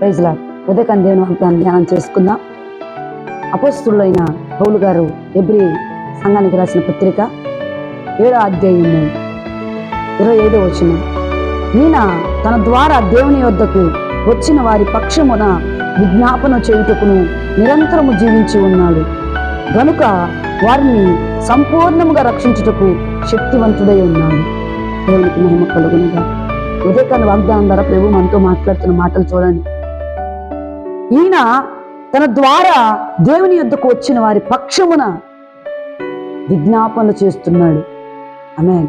ప్రైజ్లా ఉదయకాన్ని దేవుని వాగ్దాన్ని ధ్యానం చేసుకుందాం. అపోస్తులైన పౌలు గారు ఎబ్రి సంఘానికి రాసిన పత్రిక ఏడో అధ్యాయము ఇరవై ఐదో వచ్చిన ఈయన తన ద్వారా దేవుని వద్దకు వచ్చిన వారి పక్షమున విజ్ఞాపన చేయుటకును నిరంతరము జీవించి ఉన్నాడు. గనుక వారిని సంపూర్ణముగా రక్షించుటకు శక్తివంతుడై ఉన్నాడు. దేవునికి మహిమ కలుగునుగా ఉదయకాల వాగ్దానం ద్వారా ప్రభు మనతో మాట్లాడుతున్న మాటలు చూడండి. ఈయన తన ద్వారా దేవుని యొద్దకు వచ్చిన వారి పక్షమున విజ్ఞాపనలు చేస్తున్నాడు. ఆమె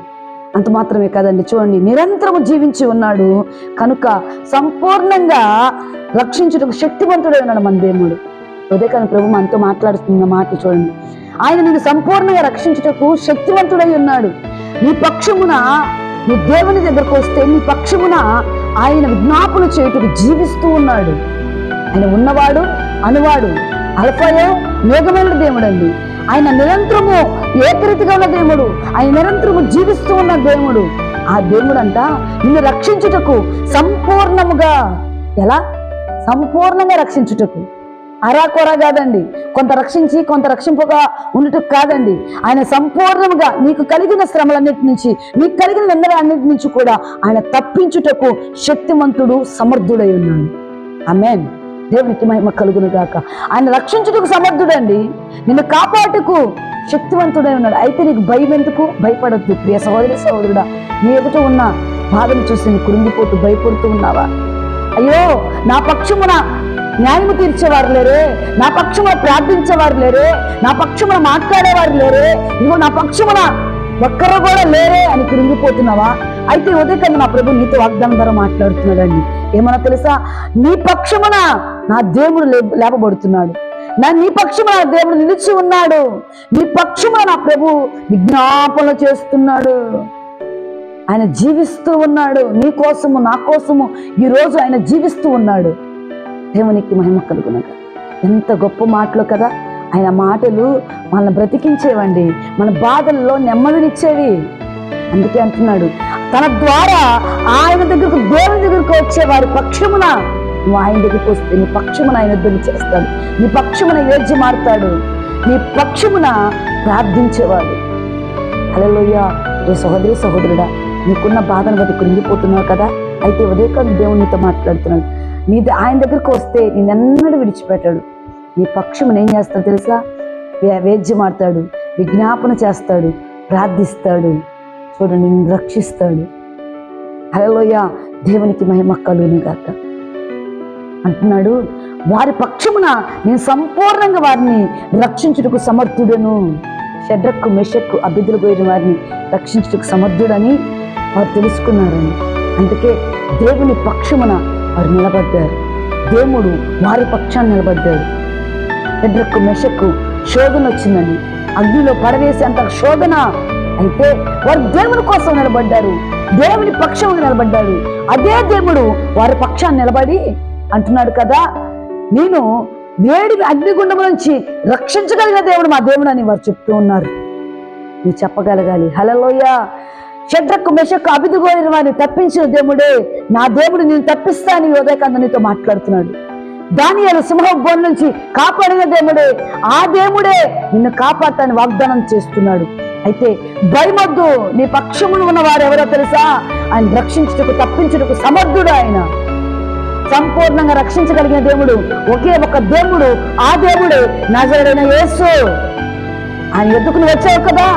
అంత మాత్రమే కాదండి. చూడండి నిరంతరము జీవించి ఉన్నాడు. కనుక సంపూర్ణంగా రక్షించుటకు శక్తివంతుడై ఉన్నాడు మన దేవుడు. ఉదయకాని ప్రభు మనతో మాట్లాడుతున్న మాట చూడండి. ఆయన నేను సంపూర్ణంగా రక్షించుటకు శక్తివంతుడై ఉన్నాడు. నీ పక్షమున నీ దేవుని దగ్గరకు వస్తే నీ పక్షమున ఆయన విజ్ఞాపన చేయుటకు జీవిస్తూ ఉన్నాడు. ఆయన ఉన్నవాడు అనువాడు అల్ఫయో మేఘమైన దేవుడండి. ఆయన నిరంతరము ఏకరీతిగా ఉన్న దేవుడు ఆయన నిరంతరము జీవిస్తూ ఉన్న దేవుడు. ఆ దేవుడు అంట నిన్ను రక్షించుటకు సంపూర్ణముగా ఎలా? సంపూర్ణంగా రక్షించుటకు. అరాకొర కాదండి. కొంత రక్షించి కొంత రక్షింపుగా ఉండటం కాదండి. ఆయన సంపూర్ణంగా నీకు కలిగిన శ్రమలన్నిటి నుంచి నీకు కలిగిన నిందలన్నిటి నుంచి కూడా ఆయన తప్పించుటకు శక్తిమంతుడు సమర్థుడై ఉన్నాడు. ఆమెన్. దేవునికి మహిమ కలుగును గాక ఆయన రక్షించుటకు సమర్థుడండి. నిన్ను కాపాటుకు శక్తివంతుడై ఉన్నాడు. అయితే నీకు భయం ఎందుకు? భయపడద్దు. ప్రియ సహోదరి సహోదరుడా నీ ఎదుట ఉన్న బాధను చూసి నీ కురింగిపోతూ భయపడుతూ ఉన్నావా? అయ్యో నా పక్షమున న్యాయము తీర్చేవారు లేరే. నా పక్షమున ప్రార్థించేవారు లేరే. నా పక్షమున మాట్లాడేవారు లేరే. ఇదిగో నా పక్షమున ఒక్కరు కూడా లేరే అని కృంగిపోతున్నావా? అయితే ఉదయకన్నా నా ప్రభు నీతో వాగ్దానం ద్వారా మాట్లాడుతున్నాడండి. ఏమన్నా తెలుసా? నీ పక్షమున నా దేవుడు లే- లేపబడుతున్నాడు. నా నీ పక్షమున నా దేవుడు నిలిచి ఉన్నాడు. నీ పక్షమున నా ప్రభు విజ్ఞాపనలు చేస్తున్నాడు. ఆయన జీవిస్తూ ఉన్నాడు. నీ కోసము నా కోసము ఈ రోజు ఆయన జీవిస్తూ ఉన్నాడు. దేవునికి మహిమ కలుగునగా ఎంత గొప్ప మాటలు కదా. ఆయన మాటలు మనల్ని బ్రతికించేవండి. మన బాధల్లో నెమ్మదినిచ్చేవి. అందుకే అంటున్నాడు తన ద్వారా ఆయన దగ్గరకు దేవుని దగ్గరకు వచ్చే వారి పక్షమున నువ్వు ఆయన దగ్గరికి వస్తే నీ పక్షమున ఆయన యుద్ధం చేస్తాడు. నీ పక్షమున ఏడ్చి మారుతాడు. నీ పక్షమున ప్రార్థించేవాడు. హలోయ ఏ సహోదరి సహోదరుడా నీకున్న బాధను బట్టి కృంగిపోతున్నావు కదా? అయితే ఉదయకాలం దేవునితో మాట్లాడుతున్నాడు. నీ ఆయన దగ్గరకు వస్తే నేనెన్నడూ విడిచిపెట్టాడు. ఈ పక్షమును ఏం చేస్తాడు తెలుసా? వే- వేద్యమాడతాడు విజ్ఞాపన చేస్తాడు ప్రార్థిస్తాడు చూడండి నిన్ను రక్షిస్తాడు. హలోయ దేవునికి మహిమ కలుగును గాక. అంటున్నాడు వారి పక్షమున నేను సంపూర్ణంగా వారిని రక్షించుటకు సమర్థుడను. షడ్రకు మెషక్కు అభిధులు పోయిన వారిని రక్షించుటకు సమర్థుడని వారు తెలుసుకున్నారని అందుకే దేవుని పక్షమున వారు నిలబడ్డారు. దేవుడు వారి పక్షాన్ని నిలబడ్డాడు. షడ్రకు మెషక్కు శోధన వచ్చిందని అగ్నిలో పడవేసేంత శోధన? అయితే వారు దేవుని కోసం నిలబడ్డారు. దేవుని పక్షం నిలబడ్డారు. అదే దేవుడు వారి పక్షాన్ని నిలబడి అంటున్నాడు కదా నేను వేడి అగ్నిగుండం నుంచి రక్షించగలిగిన దేవుడు మా దేవుడు అని వారు చెప్తూ ఉన్నారు. నువ్వు చెప్పగలగాలి. హలలోయ షడ్రకు మెషకు అభిదిగోయిన వారిని తప్పించిన దేవుడే నా దేవుడు నేను తప్పిస్తాను యోదయకంద నీతో మాట్లాడుతున్నాడు. దానియాలు సింహం బోన్ నుంచి కాపాడిన దేవుడే ఆ దేవుడే నిన్ను కాపాడతాని వాగ్దానం చేస్తున్నాడు. అయితే భయమొద్దు నీ పక్షమును ఉన్న వారు ఎవరో తెలుసా? ఆయన రక్షించుటకు తప్పించుటకు సమర్థుడు ఆయన. సంపూర్ణంగా రక్షించగలిగిన దేవుడు ఒకే ఒక దేవుడు ఆ దేవుడే నజరైన యేసు. ఆయన ఎదుకుని వచ్చావు కదా?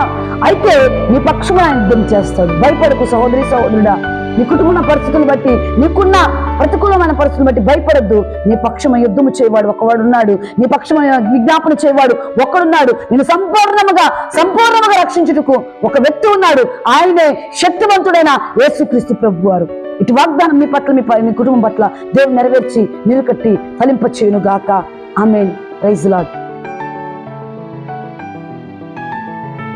అయితే నీ పక్షము ఆయన యుద్ధం చేస్తాడు. భయపడకు సహోదరి సహోదరుడా. నీ కుటుంబం పరిస్థితులు బట్టి నీకున్న ప్రతికూలమైన పరిస్థితులు బట్టి భయపడద్దు. నీ పక్షమ యుద్ధము చేయవాడు ఒకవాడు ఉన్నాడు. నీ పక్షమైన విజ్ఞాపన చేయవాడు ఒకడున్నాడు నేను సంపూర్ణముగా సంపూర్ణముగా రక్షించుటకు ఒక వ్యక్తి ఉన్నాడు. ఆయనే శక్తివంతుడైన యేసుక్రీస్తు ప్రభు వారు. ఇటు వాగ్దానం మీ పట్ల మీ మీ కుటుంబం పట్ల దేవుడు నెరవేర్చి నిలకట్టి ఫలింప చేయును గాక ఆమె ప్రైజ్ లాడ్